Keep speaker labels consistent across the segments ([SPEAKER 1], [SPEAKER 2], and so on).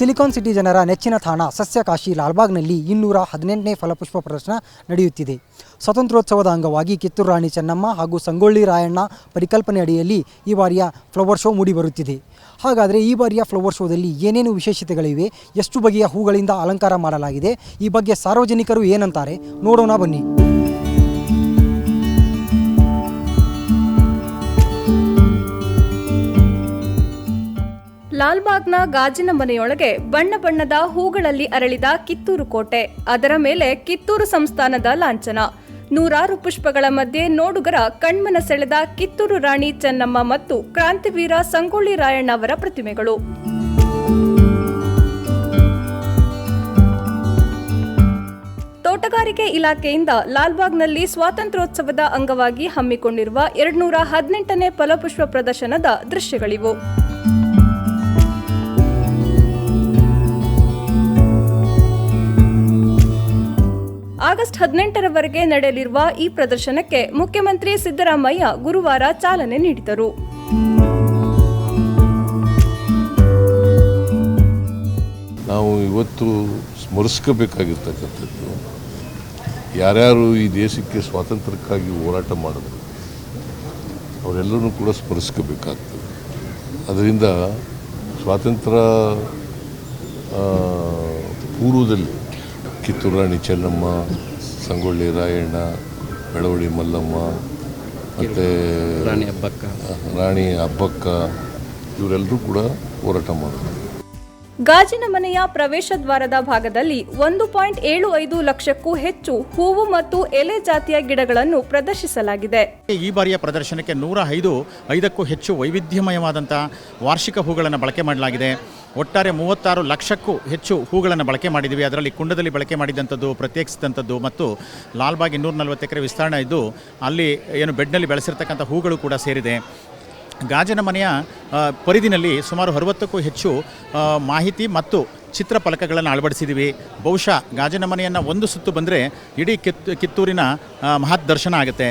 [SPEAKER 1] Silicon city ಜನರ ನೆಚ್ಚಿನ ತಾಣ ಸಸ್ಯಕಾಶಿ ಲಾಲ್ಬಾಗ್ನಲ್ಲಿ ಇನ್ನೂರ ಹದಿನೆಂಟನೇ ಫಲಪುಷ್ಪ ಪ್ರದರ್ಶನ ನಡೆಯುತ್ತಿದೆ. ಸ್ವಾತಂತ್ರ್ಯೋತ್ಸವದ ಅಂಗವಾಗಿ ಕಿತ್ತೂರು ರಾಣಿ ಚೆನ್ನಮ್ಮ ಹಾಗೂ ಸಂಗೊಳ್ಳಿ ರಾಯಣ್ಣ ಪರಿಕಲ್ಪನೆ ಅಡಿಯಲ್ಲಿ ಈ ಬಾರಿಯ ಫ್ಲವರ್ ಶೋ ಮೂಡಿಬರುತ್ತಿದೆ ಹಾಗಾದರೆ ಈ ಬಾರಿಯ ಫ್ಲವರ್ ಶೋದಲ್ಲಿ ಏನೇನು ವಿಶೇಷತೆಗಳಿವೆ, ಎಷ್ಟು ಬಗೆಯ ಹೂಗಳಿಂದ ಅಲಂಕಾರ ಮಾಡಲಾಗಿದೆ, ಈ ಬಗ್ಗೆ ಸಾರ್ವಜನಿಕರು ಏನಂತಾರೆ ನೋಡೋಣ ಬನ್ನಿ.
[SPEAKER 2] ಲಾಲ್ಬಾಗ್ನ ಗಾಜಿನ ಮನೆಯೊಳಗೆ ಬಣ್ಣ ಬಣ್ಣದ ಹೂಗಳಲ್ಲಿ ಅರಳಿದ ಕಿತ್ತೂರು ಕೋಟೆ, ಅದರ ಮೇಲೆ ಕಿತ್ತೂರು ಸಂಸ್ಥಾನದ ಲಾಂಛನ. ನೂರಾರು ಪುಷ್ಪಗಳ ಮಧ್ಯೆ ನೋಡುಗರ ಕಣ್ಮನ ಸೆಳೆದ ಕಿತ್ತೂರು ರಾಣಿ ಚೆನ್ನಮ್ಮ ಮತ್ತು ಕ್ರಾಂತಿವೀರ ಸಂಗೊಳ್ಳಿ ರಾಯಣ್ಣ ಅವರ ಪ್ರತಿಮೆಗಳು. ತೋಟಗಾರಿಕೆ ಇಲಾಖೆಯಿಂದ ಲಾಲ್ಬಾಗ್ನಲ್ಲಿ ಸ್ವಾತಂತ್ರ್ಯೋತ್ಸವದ ಅಂಗವಾಗಿ ಹಮ್ಮಿಕೊಂಡಿರುವ ಎರಡ್ನೂರ ಹದಿನೆಂಟನೇ ಫಲಪುಷ್ಪ ಪ್ರದರ್ಶನದ ದೃಶ್ಯಗಳಿವು. ಆಗಸ್ಟ್ ಹದಿನೆಂಟರವರೆಗೆ ನಡೆಯಲಿರುವ ಈ ಪ್ರದರ್ಶನಕ್ಕೆ ಮುಖ್ಯಮಂತ್ರಿ ಸಿದ್ದರಾಮಯ್ಯ ಗುರುವಾರ ಚಾಲನೆ ನೀಡಿದರು.
[SPEAKER 3] ನಾವು ಇವತ್ತು ಸ್ಮರಿಸ್ಕೋಬೇಕಾಗಿರ್ತಕ್ಕಂಥದ್ದು, ಯಾರ್ಯಾರು ಈ ದೇಶಕ್ಕೆ ಸ್ವಾತಂತ್ರ್ಯಕ್ಕಾಗಿ ಹೋರಾಟ ಮಾಡಿದ್ರು ಅವರೆಲ್ಲರೂ ಕೂಡ ಸ್ಮರಿಸ್ಕೋಬೇಕಾಗ್ತದೆ. ಅದರಿಂದ ಸ್ವಾತಂತ್ರ್ಯ ಪೂರ್ವದಲ್ಲಿ ಕಿತ್ತೂರು ರಾಣಿ ಚೆನ್ನಮ್ಮ ಸಂಗೊಳ್ಳಿ ರಾಯಣ್ಣ ಬೆಳವಡಿ ಮಲ್ಲಮ್ಮ ಮತ್ತು
[SPEAKER 4] ರಾಣಿ ಹಬ್ಬಕ್ಕ.
[SPEAKER 3] ರಾಣಿ ಹಬ್ಬಕ್ಕ ಇವರೆಲ್ಲರೂ ಕೂಡ ಹೋರಾಟ ಮಾಡಿದ್ರು
[SPEAKER 2] ಗಾಜಿನ ಮನೆಯ ಪ್ರವೇಶ ದ್ವಾರದ ಭಾಗದಲ್ಲಿ ಒಂದು ಪಾಯಿಂಟ್ ಏಳು ಐದು ಲಕ್ಷಕ್ಕೂ ಹೆಚ್ಚು ಹೂವು ಮತ್ತು ಎಲೆ ಜಾತಿಯ ಗಿಡಗಳನ್ನು ಪ್ರದರ್ಶಿಸಲಾಗಿದೆ.
[SPEAKER 5] ಈ ಬಾರಿಯ ಪ್ರದರ್ಶನಕ್ಕೆ ನೂರ ಐದು ಐದಕ್ಕೂ ಹೆಚ್ಚು ವೈವಿಧ್ಯಮಯವಾದಂಥ ವಾರ್ಷಿಕ ಹೂಗಳನ್ನು ಬಳಕೆ ಮಾಡಲಾಗಿದೆ. ಒಟ್ಟಾರೆ ಮೂವತ್ತಾರು ಲಕ್ಷಕ್ಕೂ ಹೆಚ್ಚು ಹೂಗಳನ್ನು ಬಳಕೆ ಮಾಡಿದ್ದೀವಿ ಅದರಲ್ಲಿ ಕುಂಡದಲ್ಲಿ ಬಳಕೆ ಮಾಡಿದಂಥದ್ದು, ಪ್ರತ್ಯೇಕಿಸಿದಂಥದ್ದು ಮತ್ತು ಲಾಲ್ಬಾಗ್ ಇನ್ನೂರ ನಲವತ್ತು ಎಕರೆ ವಿಸ್ತರಣೆ ಇದ್ದು, ಅಲ್ಲಿ ಏನು ಬೆಡ್ನಲ್ಲಿ ಬೆಳೆಸಿರ್ತಕ್ಕಂಥ ಹೂಗಳು ಕೂಡ ಸೇರಿದೆ. ಗಾಜಿನ ಮನೆಯ ಪರಿಧಿನಲ್ಲಿ ಸುಮಾರು ಅರವತ್ತಕ್ಕೂ ಹೆಚ್ಚು ಮಾಹಿತಿ ಮತ್ತು ಚಿತ್ರ ಫಲಕಗಳನ್ನು ಅಳವಡಿಸಿದ್ದೀವಿ ಬಹುಶಃ ಗಾಜಿನ ಮನೆಯನ್ನು ಒಂದು ಸುತ್ತು ಬಂದರೆ ಇಡೀ ಕಿತ್, ಕಿತ್ತೂರಿನ ಮಹತ್ ದರ್ಶನ ಆಗುತ್ತೆ.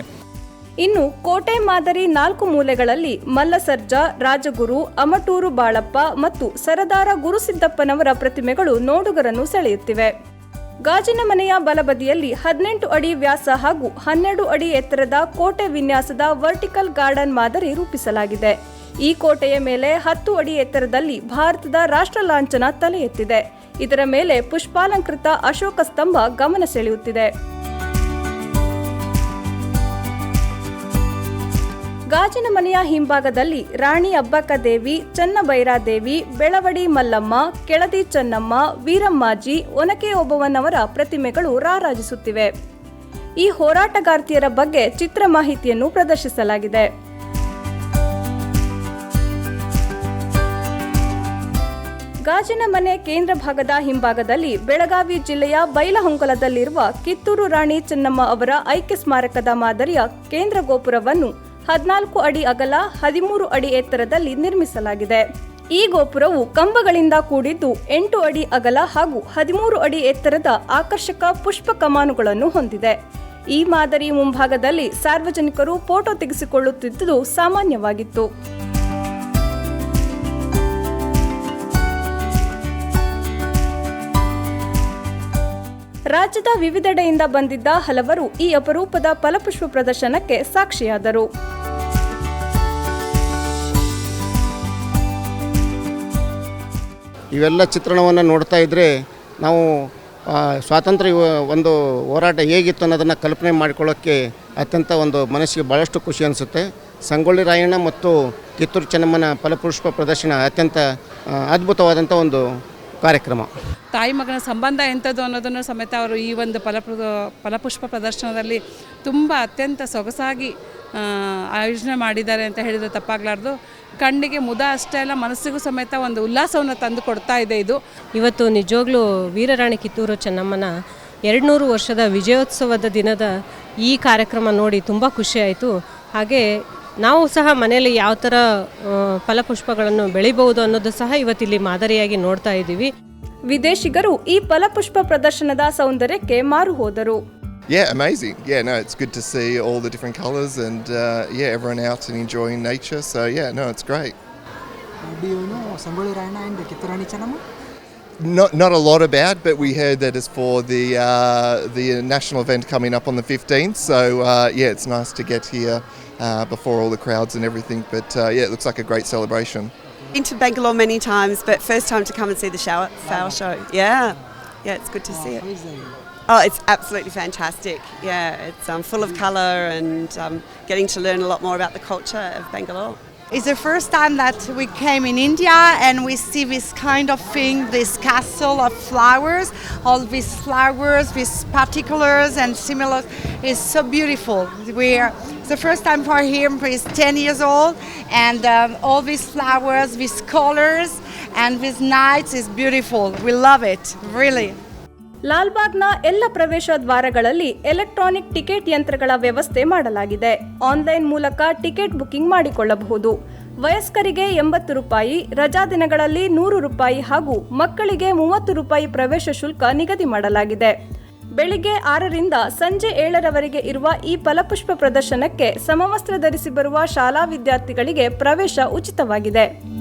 [SPEAKER 2] ಇನ್ನು ಕೋಟೆ ಮಾದರಿ ನಾಲ್ಕು ಮೂಲೆಗಳಲ್ಲಿ ಮಲ್ಲಸರ್ಜ, ರಾಜಗುರು, ಅಮಟೂರು ಬಾಳಪ್ಪ ಮತ್ತು ಸರದಾರ ಗುರುಸಿದ್ದಪ್ಪನವರ ಪ್ರತಿಮೆಗಳು ನೋಡುಗರನ್ನು ಸೆಳೆಯುತ್ತಿವೆ. ಗಾಜಿನ ಮನೆಯ ಬಲಬದಿಯಲ್ಲಿ ಹದಿನೆಂಟು ಅಡಿ ವ್ಯಾಸ ಹಾಗೂ ಹನ್ನೆರಡು ಅಡಿ ಎತ್ತರದ ಕೋಟೆ ವಿನ್ಯಾಸದ ವರ್ಟಿಕಲ್ ಗಾರ್ಡನ್ ಮಾದರಿ ರೂಪಿಸಲಾಗಿದೆ. ಈ ಕೋಟೆಯ ಮೇಲೆ ಹತ್ತು ಅಡಿ ಎತ್ತರದಲ್ಲಿ ಭಾರತದ ರಾಷ್ಟ್ರ ಲಾಂಛನ ತಲೆ ಎತ್ತಿದೆ ಇದರ ಮೇಲೆ ಪುಷ್ಪಾಲಂಕೃತ ಅಶೋಕ ಸ್ತಂಭ ಗಮನ ಸೆಳೆಯುತ್ತಿದೆ. ಗಾಜಿನ ಮನೆಯ ಹಿಂಭಾಗದಲ್ಲಿ ರಾಣಿ ಅಬ್ಬಕ್ಕ ದೇವಿ ಚನ್ನಬೈರಾದೇವಿ, ಬೆಳವಡಿ ಮಲ್ಲಮ್ಮ, ಕೆಳದಿ ಚೆನ್ನಮ್ಮ, ವೀರಮ್ಮಾಜಿ, ಒನಕೆ ಒಬ್ಬವನವರ ಪ್ರತಿಮೆಗಳು ರಾರಾಜಿಸುತ್ತಿವೆ. ಈ ಹೋರಾಟಗಾರ್ತಿಯರ ಬಗ್ಗೆ ಚಿತ್ರ ಮಾಹಿತಿಯನ್ನು ಪ್ರದರ್ಶಿಸಲಾಗಿದೆ. ಗಾಜಿನ ಮನೆ ಕೇಂದ್ರ ಭಾಗದ ಹಿಂಭಾಗದಲ್ಲಿ ಬೆಳಗಾವಿ ಜಿಲ್ಲೆಯ ಬೈಲಹೊಂಗಲದಲ್ಲಿರುವ ಕಿತ್ತೂರು ರಾಣಿ ಚೆನ್ನಮ್ಮ ಅವರ ಐಕ್ಯ ಸ್ಮಾರಕದ ಮಾದರಿಯ ಕೇಂದ್ರ ಗೋಪುರವನ್ನು ಹದಿನಾಲ್ಕು ಅಡಿ ಅಗಲ, ಹದಿಮೂರು ಅಡಿ ಎತ್ತರದಲ್ಲಿ ನಿರ್ಮಿಸಲಾಗಿದೆ. ಈ ಗೋಪುರವು ಕಂಬಗಳಿಂದ ಕೂಡಿದ್ದು ಎಂಟು ಅಡಿ ಅಗಲ ಹಾಗೂ ಹದಿಮೂರು ಅಡಿ ಎತ್ತರದ ಆಕರ್ಷಕ ಪುಷ್ಪ ಕಮಾನುಗಳನ್ನು ಹೊಂದಿದೆ. ಈ ಮಾದರಿ ಮುಂಭಾಗದಲ್ಲಿ ಸಾರ್ವಜನಿಕರು ಫೋಟೋ ತೆಗೆಸಿಕೊಳ್ಳುತ್ತಿದ್ದುದು ಸಾಮಾನ್ಯವಾಗಿತ್ತು. ರಾಜ್ಯದ ವಿವಿಧೆಡೆಯಿಂದ ಬಂದಿದ್ದ ಹಲವರು ಈ ಅಪರೂಪದ ಫಲಪುಷ್ಪ ಪ್ರದರ್ಶನಕ್ಕೆ ಸಾಕ್ಷಿಯಾದರು.
[SPEAKER 6] ಇವೆಲ್ಲ ಚಿತ್ರಣವನ್ನು ನೋಡ್ತಾ ಇದ್ದರೆ ನಾವು ಸ್ವಾತಂತ್ರ್ಯ ಒಂದು ಹೋರಾಟ ಹೇಗಿತ್ತು ಅನ್ನೋದನ್ನು ಕಲ್ಪನೆ ಮಾಡಿಕೊಳ್ಳೋಕ್ಕೆ ಅತ್ಯಂತ ಒಂದು ಮನಸ್ಸಿಗೆ ಭಾಳಷ್ಟು ಖುಷಿ ಅನಿಸುತ್ತೆ. ಸಂಗೊಳ್ಳಿ ರಾಯಣ್ಣ ಮತ್ತು ಕಿತ್ತೂರು ಚೆನ್ನಮ್ಮನ ಫಲಪುಷ್ಪ ಪ್ರದರ್ಶನ ಅತ್ಯಂತ ಅದ್ಭುತವಾದಂಥ ಒಂದು ಕಾರ್ಯಕ್ರಮ.
[SPEAKER 7] ತಾಯಿ ಮಗನ ಸಂಬಂಧ ಎಂಥದ್ದು ಅನ್ನೋದನ್ನು ಸಮೇತ ಅವರು ಈ ಒಂದು ಫಲಪ್ರ ಫಲಪುಷ್ಪ ಪ್ರದರ್ಶನದಲ್ಲಿ ತುಂಬ ಅತ್ಯಂತ ಸೊಗಸಾಗಿ ಆಯೋಜನೆ ಮಾಡಿದ್ದಾರೆ ಅಂತ ಹೇಳಿದರೆ ತಪ್ಪಾಗಲಾರ್ದು. ಕಣ್ಣಿಗೆ ಮುದ ಅಷ್ಟೇ ಅಲ್ಲ ಮನಸ್ಸಿಗೂ ಸಮೇತ ಒಂದು ಉಲ್ಲಾಸವನ್ನು ತಂದು ಕೊಡ್ತಾ ಇದೆ ಇದು.
[SPEAKER 8] ಇವತ್ತು ನಿಜವಾಗ್ಲೂ ವೀರರಾಣಿ ಕಿತ್ತೂರು ಚೆನ್ನಮ್ಮನ ಎರಡುನೂರು ವರ್ಷದ ವಿಜಯೋತ್ಸವದ ದಿನದ ಈ ಕಾರ್ಯಕ್ರಮ ನೋಡಿ ತುಂಬ ಖುಷಿಯಾಯಿತು ಹಾಗೆ ನಾವು ಸಹ ಮನೆಯಲ್ಲಿ ಯಾವ ಥರ ಫಲಪುಷ್ಪಗಳನ್ನು ಬೆಳಿಬಹುದು ಅನ್ನೋದು ಸಹ ಇವತ್ತಿಲ್ಲಿ ಮಾದರಿಯಾಗಿ ನೋಡ್ತಾ ಇದ್ದೀವಿ
[SPEAKER 2] ವಿದೇಶಿಗರು ಈ ಫಲಪುಷ್ಪ ಪ್ರದರ್ಶನದ ಸೌಂದರ್ಯಕ್ಕೆ ಮಾರು ಹೋದರು
[SPEAKER 9] Yeah, amazing. Yeah, no, it's good to see all the different colours and uh, yeah, everyone out and enjoying nature. So yeah, no, it's great.
[SPEAKER 1] Do Sangolli Rayanna and Kitarani Chanama?
[SPEAKER 9] Not not a lot about, but we heard that it's for the uh, the national event coming up on the 15th. So uh, yeah, it's nice to get here uh, before all the crowds and everything. But uh, yeah, it looks like a great celebration.
[SPEAKER 4] Been to Bangalore many times, but first time to come and see the shower, flower show. Yeah, yeah, it's good to see it. Oh, it's absolutely fantastic. Yeah, it's um, full of colour and um, getting to learn a lot more about the culture of Bangalore.
[SPEAKER 10] It's the first time that we came in India and we see this kind of thing, this castle of flowers, all these flowers, these particulars and similar. It's so beautiful. We are the first time for him. He's 10 years old, and um, all these flowers, these colors, and these nights is beautiful. We love it, really.
[SPEAKER 2] ಲಾಲ್ಬಾಗ್ನ ಎಲ್ಲ ಪ್ರವೇಶ ದ್ವಾರಗಳಲ್ಲಿ electronic ticket ಯಂತ್ರಗಳ ವ್ಯವಸ್ಥೆ ಮಾಡಲಾಗಿದೆ. Online ಮೂಲಕ ticket booking ಮಾಡಿಕೊಳ್ಳಬಹುದು. ವಯಸ್ಕರಿಗೆ ಎಂಬತ್ತು ರೂಪಾಯಿ, ರಜಾ ದಿನಗಳಲ್ಲಿ ನೂರು ರೂಪಾಯಿ ಹಾಗೂ ಮಕ್ಕಳಿಗೆ ಮೂವತ್ತು ರೂಪಾಯಿ ಪ್ರವೇಶ ಶುಲ್ಕ ನಿಗದಿ ಮಾಡಲಾಗಿದೆ. ಬೆಳಿಗ್ಗೆ ಆರರಿಂದ ಸಂಜೆ ಏಳರವರೆಗೆ ಇರುವ ಈ ಫಲಪುಷ್ಪ ಪ್ರದರ್ಶನಕ್ಕೆ ಸಮವಸ್ತ್ರ ಧರಿಸಿ ಬರುವ ಶಾಲಾ ವಿದ್ಯಾರ್ಥಿಗಳಿಗೆ ಪ್ರವೇಶ ಉಚಿತವಾಗಿದೆ.